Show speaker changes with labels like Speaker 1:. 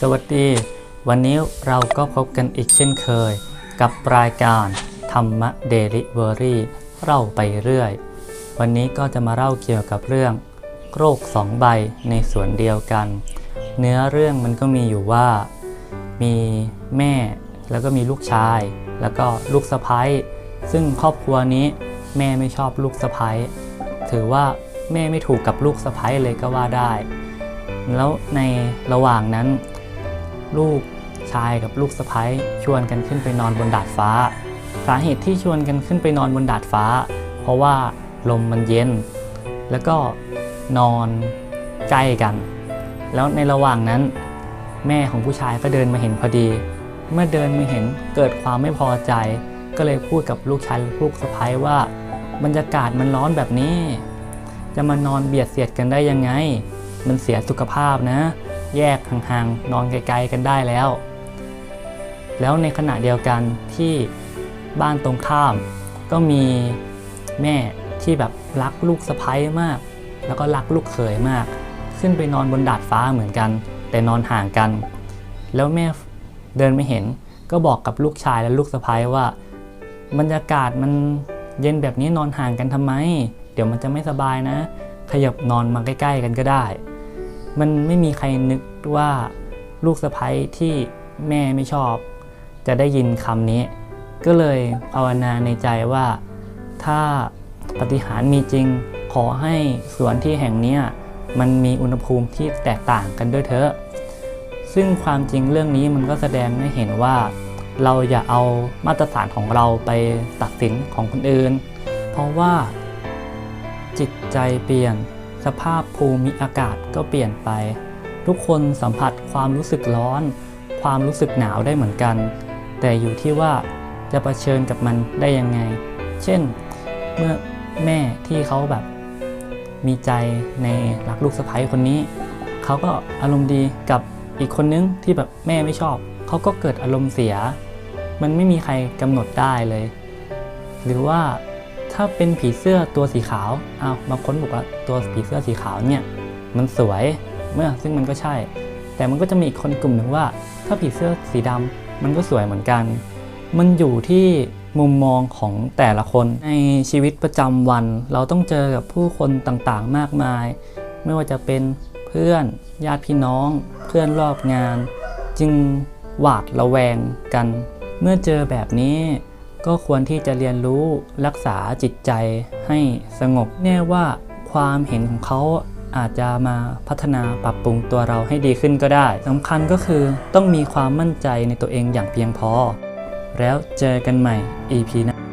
Speaker 1: สวัสดี วันนี้เราก็พบกันอีกเช่นเคย กับรายการธรรมะเดลิเวอรี่เล่าไปเรื่อย วันนี้ก็จะมาเล่าเกี่ยวกับเรื่อง โรคสองใบในส่วนเดียวกัน เนื้อเรื่องมันก็มีอยู่ว่า มีแม่แล้วก็มีลูกชาย แล้วก็ลูกสะพ้ยซึ่งครอบครัวนี้แม่ไม่ชอบลูกสะพ้ยถือว่าแม่ไม่ถูกกับลูกสะพ้ยเลยก็ว่าได้ แล้วในระหว่างนั้น ลูกชายกับลูกสะพ้ยชวนกันขึ้นไปนอนบนดาดฟ้า สาเหตุที่ชวนกันขึ้นไปนอนบนดาดฟ้า เพราะว่าลมมันเย็น แล้วก็นอนใกล้กัน แล้วในระหว่างนั้น แม่ของผู้ชายก็เดินมาเห็นพอดี เมื่อเดินมาเห็นเกิดความไม่พอใจ ก็เลยพูดกับลูกชายลูกสะพ้ยว่า บรรยากาศมันร้อนแบบนี้ จะมานอนเบียดเสียดกันได้ยังไง มันเสียสุขภาพนะ แยกห่างๆนอนไกลๆกันได้แล้ว แล้วในขณะเดียวกันที่บ้านตรงข้าม ก็มีแม่ที่แบบรักลูกสะพ้ยมาก แล้วก็รักลูกเขยมาก ขึ้นไปนอนบนดาดฟ้าเหมือนกัน แต่นอนห่างกัน แล้วแม่เดินไม่เห็น ก็บอกกับลูกชายและลูกสะพ้ยว่าบรรยากาศมันเย็นแบบนี้นอนห่างกันทำไม เดี๋ยวมันจะไม่สบายนะ ขยับนอนมาใกล้ ๆ กันก็ได้ มันไม่มีใครนึกว่าลูกสะพ้ยที่แม่ไม่ชอบ จะได้ยินคำนี้ ก็เลยภาวนาในใจว่า ถ้าปฏิหารมีจริง ขอให้สวนที่แห่งนี้มันมีอุณหภูมิที่แตกต่างกันด้วยเถอะ ซึ่งความจริงเรื่องนี้มันก็แสดงให้เห็นว่า เราอย่าเอามาตรฐานของเราไปตัดสินของคนอื่น เพราะว่าจิตใจเปลี่ยน สภาพภูมิอากาศก็เปลี่ยนไป ทุกคนสัมผัสความรู้สึกร้อน ความรู้สึกหนาวได้เหมือนกัน แต่อยู่ที่ว่าจะะเผชิญกับมันได้ยังไง เช่นเมื่อแม่ที่เขาแบบมีใจในรักลูกสะใภ้คนนี้ เขาก็อารมณ์ดีกับอีกคนนึงที่แบบแม่ไม่ชอบ เขาก็เกิดอารมณ์เสีย มันไม่มีใครกำหนดได้เลย หรือว่า ถ้าเป็นผีเสื้อตัวสีขาวอ้าวบางคนบอกว่าตัวผีเสื้อสีขาวเนี่ยมันสวยเมื่อซึ่งมันก็ใช่ แต่มันก็จะมีอีกคนกลุ่มหนึ่งว่า ถ้าผีเสื้อสีดำมันก็สวยเหมือนกัน มันอยู่ที่มุมมองของแต่ละคนในชีวิตประจำวัน เราต้องเจอกับผู้คนต่างๆมากมาย ไม่ว่าจะเป็นเพื่อนญาติพี่น้อง เพื่อนรอบงาน จึงหวาดระแวงกัน เมื่อเจอแบบนี้ ก็ควรที่จะเรียนรู้รักษาจิตใจให้สงบ แน่ว่าความเห็นของเขาอาจจะมาพัฒนาปรับปรุงตัวเราให้ดีขึ้นก็ได้สำคัญก็คือต้องมีความมั่นใจในตัวเองอย่างเพียงพอ แล้วเจอกันใหม่ EP หน้า